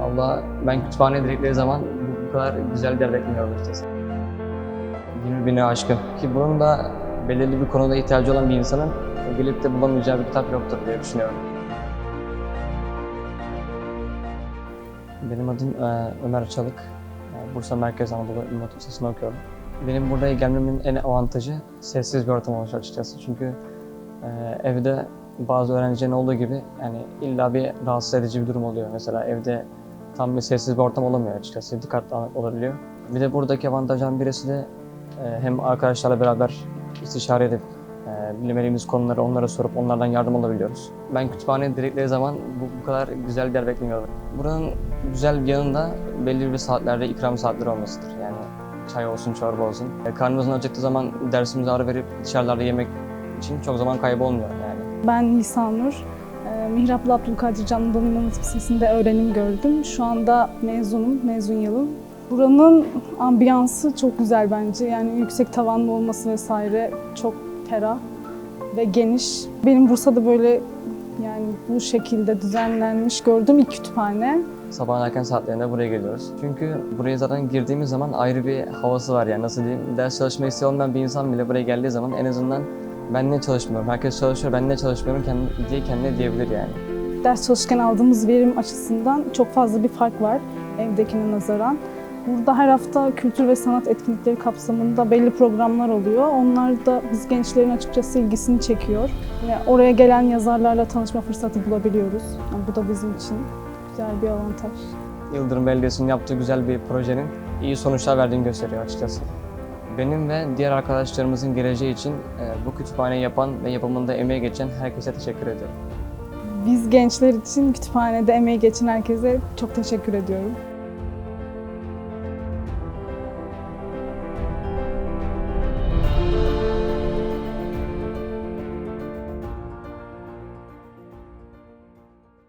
Valla ben kütüphane dedikleri zaman bu, kadar güzel yer beklemiyordum açıkçası. 20 bine aşkın. Ki bunun da belirli bir konuda ihtiyacı olan bir insanın gelip de bulamayacağı bir kitap yoktur diye düşünüyorum. Benim adım e, Ömer Çalık. E, Bursa Merkez Anadolu Hatip Lisesi'nde okuyorum. Benim buraya gelmemin en avantajı sessiz bir ortam olmuş açıkçası. Çünkü e, evde bazı öğrencilerin olduğu gibi yani illa bir rahatsız edici bir durum oluyor. Mesela evde tam bir sessiz bir ortam olamıyor açıkçası. Dikkat dağınık olabiliyor. Bir de buradaki avantajdan birisi de e, hem arkadaşlarla beraber istişare edip e, bilmediğimiz konuları onlara sorup onlardan yardım alabiliyoruz. Ben kütüphane dedikleri zaman bu, bu kadar güzel bir yer beklemiyordum. Buranın güzel bir yanında belli bir saatlerde ikram saatleri olmasıdır. Yani çay olsun, çorba olsun. E, karnımızın acıktığı zaman dersimize ara verip dışarılarda yemek için çok zaman kaybı olmuyor yani. Ben Nisanur. Ee, Mihraplı Abdülkadir Can Anadolu İmam Hatip Lisesi'nde öğrenim gördüm. Şu anda mezunum, mezun yılım. Buranın ambiyansı çok güzel bence. Yani yüksek tavanlı olması vesaire çok ferah ve geniş. Benim Bursa'da böyle yani bu şekilde düzenlenmiş gördüğüm ilk kütüphane. Sabahın erken saatlerinde buraya geliyoruz. Çünkü buraya zaten girdiğimiz zaman ayrı bir havası var yani nasıl diyeyim. Ders çalışma isteği olmayan bir insan bile buraya geldiği zaman en azından ben ne çalışmıyorum, herkes çalışıyor, ben ne çalışmıyorum kendi, diye kendine diyebilir yani. Ders çalışırken aldığımız verim açısından çok fazla bir fark var evdekine nazaran. Burada her hafta kültür ve sanat etkinlikleri kapsamında belli programlar oluyor. Onlar da biz gençlerin açıkçası ilgisini çekiyor. Ve oraya gelen yazarlarla tanışma fırsatı bulabiliyoruz. Yani bu da bizim için güzel bir avantaj. Yıldırım Belediyesi'nin yaptığı güzel bir projenin iyi sonuçlar verdiğini gösteriyor açıkçası. Benim ve diğer arkadaşlarımızın geleceği için e, bu kütüphaneyi yapan ve yapımında emeği geçen herkese teşekkür ediyorum. Biz gençler için kütüphanede emeği geçen herkese çok teşekkür ediyorum.